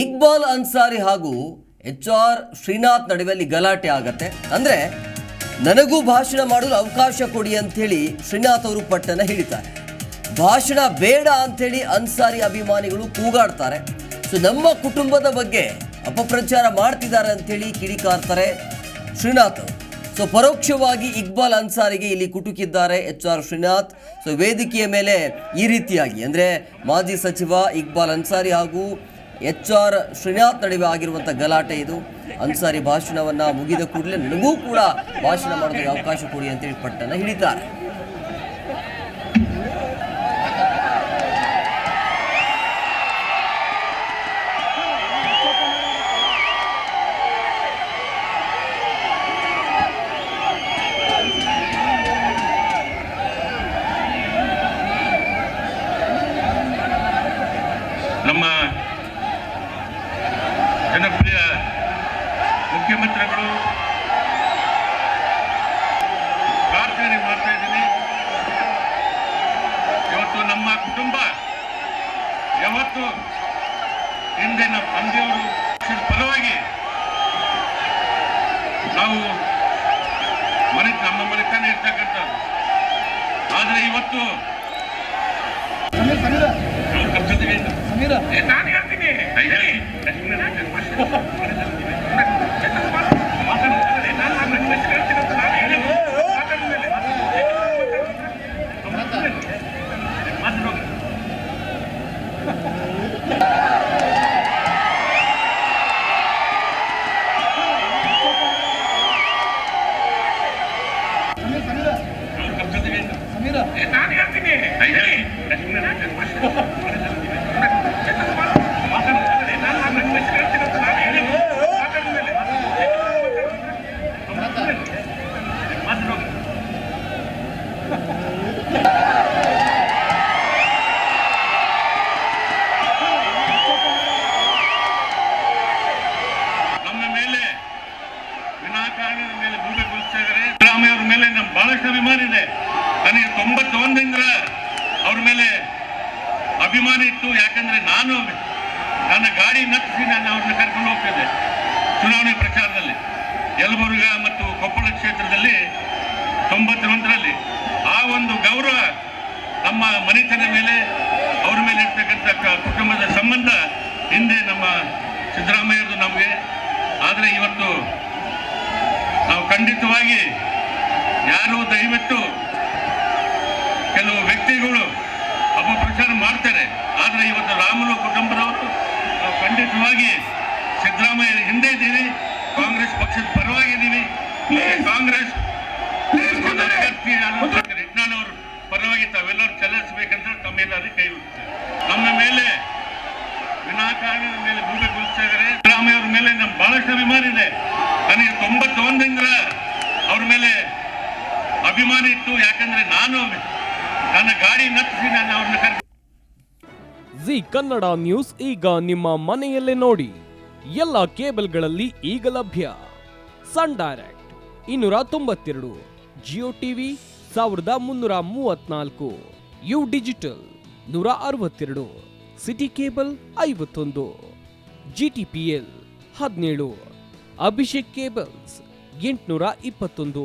ಇಕ್ಬಾಲ್ ಅನ್ಸಾರಿ ಹಾಗೂ H R Srinath ನಡುವೆಯಲ್ಲಿ ಗಲಾಟೆ ಆಗತ್ತೆ. ಅಂದ್ರೆ ನನಗೂ ಭಾಷಣ ಮಾಡಲು ಅವಕಾಶ ಕೊಡಿ ಅಂಥೇಳಿ ಶ್ರೀನಾಥ್ ಅವರು ಪಟ್ಟನ ಹಿಡಿತಾರೆ. ಭಾಷಣ ಬೇಡ ಅಂಥೇಳಿ ಅನ್ಸಾರಿ ಅಭಿಮಾನಿಗಳು ಕೂಗಾಡ್ತಾರೆ. ಸೊ ನಮ್ಮ ಕುಟುಂಬದ ಬಗ್ಗೆ ಅಪಪ್ರಚಾರ ಮಾಡ್ತಿದ್ದಾರೆ ಅಂಥೇಳಿ ಕಿಡಿಕಾರ್ತಾರೆ ಶ್ರೀನಾಥ್ ಅವರು. ಸೊ ಪರೋಕ್ಷವಾಗಿ ಇಕ್ಬಾಲ್ ಅನ್ಸಾರಿಗೆ ಇಲ್ಲಿ ಕುಟುಕಿದ್ದಾರೆ ಎಚ್ ಆರ್ ಶ್ರೀನಾಥ್. ಸೊ ವೇದಿಕೆಯ ಮೇಲೆ ಈ ರೀತಿಯಾಗಿ, ಅಂದರೆ ಮಾಜಿ ಸಚಿವ ಇಕ್ಬಾಲ್ ಅನ್ಸಾರಿ ಹಾಗೂ ಎಚ್ ಆರ್ ಶ್ರೀನಾಥ್ ನಡುವೆ ಆಗಿರುವಂಥ ಗಲಾಟೆ ಇದು. ಅನ್ಸಾರಿ ಭಾಷಣವನ್ನು ಮುಗಿದ ಕೂಡಲೇ ನನಗೂ ಕೂಡ ಭಾಷಣ ಮಾಡೋದಕ್ಕೆ ಅವಕಾಶ ಕೊಡಿ ಅಂತೇಳಿ ಪಟ್ಟನ್ನು ಹಿಡಿತಾರೆ ನಮ್ಮ ಜನಪ್ರಿಯ ಮುಖ್ಯಮಂತ್ರಿಗಳು ಪ್ರಾರ್ಥನೆ ಮಾಡ್ತಾ ಇದ್ದೀನಿ. ಇವತ್ತು ನಮ್ಮ ಕುಟುಂಬ ಯಾವತ್ತು ಹಿಂದೆ ನಮ್ಮ ತಂದೆಯವರು ಪರವಾಗಿ ನಾವು ಮನೆ ನಮ್ಮ ಮನೆತನ ಇರ್ತಕ್ಕಂಥದ್ದು. ಆದರೆ ಇವತ್ತು ನಮ್ಮ ಮೇಲೆ ನಮ್ಮ ಬಹಳಷ್ಟು ಅಭಿಮಾನ ಇದೆ. ನನಗೆ ತೊಂಬತ್ತೊಂದರಿಂದ ಅವ್ರ ಮೇಲೆ ಅಭಿಮಾನ ಇತ್ತು. ಯಾಕಂದ್ರೆ ನಾನು ನನ್ನ ಗಾಡಿ ನಟ್ಟಿಸಿ ನಾನು ಅವ್ರನ್ನ ಕರ್ಕೊಂಡು ಹೋಗ್ತಿದ್ದೆ ಚುನಾವಣೆ ಪ್ರಚಾರದಲ್ಲಿ. ಯಲಬುರ್ಗ ಮತ್ತು ಕೊಪ್ಪಳ ಕ್ಷೇತ್ರದಲ್ಲಿ ತೊಂಬತ್ತೊಂದರಲ್ಲಿ ಆ ಒಂದು ಗೌರವ ನಮ್ಮ ಮನೆತನ ಮೇಲೆ, ಅವ್ರ ಮೇಲೆ ಇರ್ತಕ್ಕಂಥ ಕುಟುಂಬದ ಸಂಬಂಧ ಹಿಂದೆ ನಮ್ಮ ಸಿದ್ದರಾಮಯ್ಯದು ನಮಗೆ. ಆದರೆ ಇವತ್ತು ನಾವು ಖಂಡಿತವಾಗಿ ಯಾರು ದಯವಿಟ್ಟು ಕೆಲವು ವ್ಯಕ್ತಿಗಳು ಅಪಪ್ರಚಾರ ಮಾಡ್ತಾರೆ. ಆದರೆ ಇವತ್ತು ರಾಮುಲು ಕುಟುಂಬದವರು ನಾವು ಖಂಡಿತವಾಗಿ ಸಿದ್ದರಾಮಯ್ಯ ಹಿಂದೆ ಇದ್ದೀವಿ. ಕಾಂಗ್ರೆಸ್ ಪಕ್ಷದ ಪರವಾಗಿದ್ದೀವಿ. ಕಾಂಗ್ರೆಸ್ ಅವರು ಅಭ್ಯರ್ಥಿ ಪರವಾಗಿ ತಾವೆಲ್ಲರೂ ತಮ್ಮ ತಮ್ಮೆಲ್ಲರೂ ಕೈ ಹುಡುಕ್ತಾರೆ ನಮ್ಮ ಮೇಲೆ ವಿನಾಕಾರಣ ಮೇಲೆ ಭೂಮಿ ಕೊಲಿಸ್ತಾ ಇದ್ದಾರೆ. ಸಿದ್ದರಾಮಯ್ಯ ಅವ್ರ ಮೇಲೆ ನಮ್ಮ ಬಹಳಷ್ಟು ಅಭಿಮಾನ ಇದೆ ನನಗೆ ತೊಂಬತ್ತೊಂದರಿಂದ ಅವ್ರ ಮೇಲೆ ಅಭಿಮಾನ ಇತ್ತು, ಯಾಕಂದ್ರೆ ನಾನು ನನ್ನ ಗಾಡಿ ನತ್ತಿಸಿ ನಾನು ಅವ್ರನ್ನ ಕರೆ ಜಿ ಕನ್ನಡ ನ್ಯೂಸ್ ಈಗ ನಿಮ್ಮ ಮನೆಯಲ್ಲೇ ನೋಡಿ. ಎಲ್ಲ ಕೇಬಲ್ಗಳಲ್ಲಿ ಈಗ ಲಭ್ಯ. ಸನ್ ಡೈರೆಕ್ಟ್ ಇನ್ನೂರ ತೊಂಬತ್ತೆರಡು, ಜಿಯೋ ಟಿವಿ ಸಾವಿರದ ಮುನ್ನೂರ ಮೂವತ್ನಾಲ್ಕು, ಯು ಡಿಜಿಟಲ್ ನೂರ ಅರವತ್ತೆರಡು, ಸಿಟಿ ಕೇಬಲ್ ಐವತ್ತೊಂದು ಜಿ ಟಿ ಪಿ ಎಲ್ ಹದಿನೇಳು, ಅಭಿಷೇಕ್ ಕೇಬಲ್ಸ್ ಎಂಟುನೂರ ಇಪ್ಪತ್ತೊಂದು.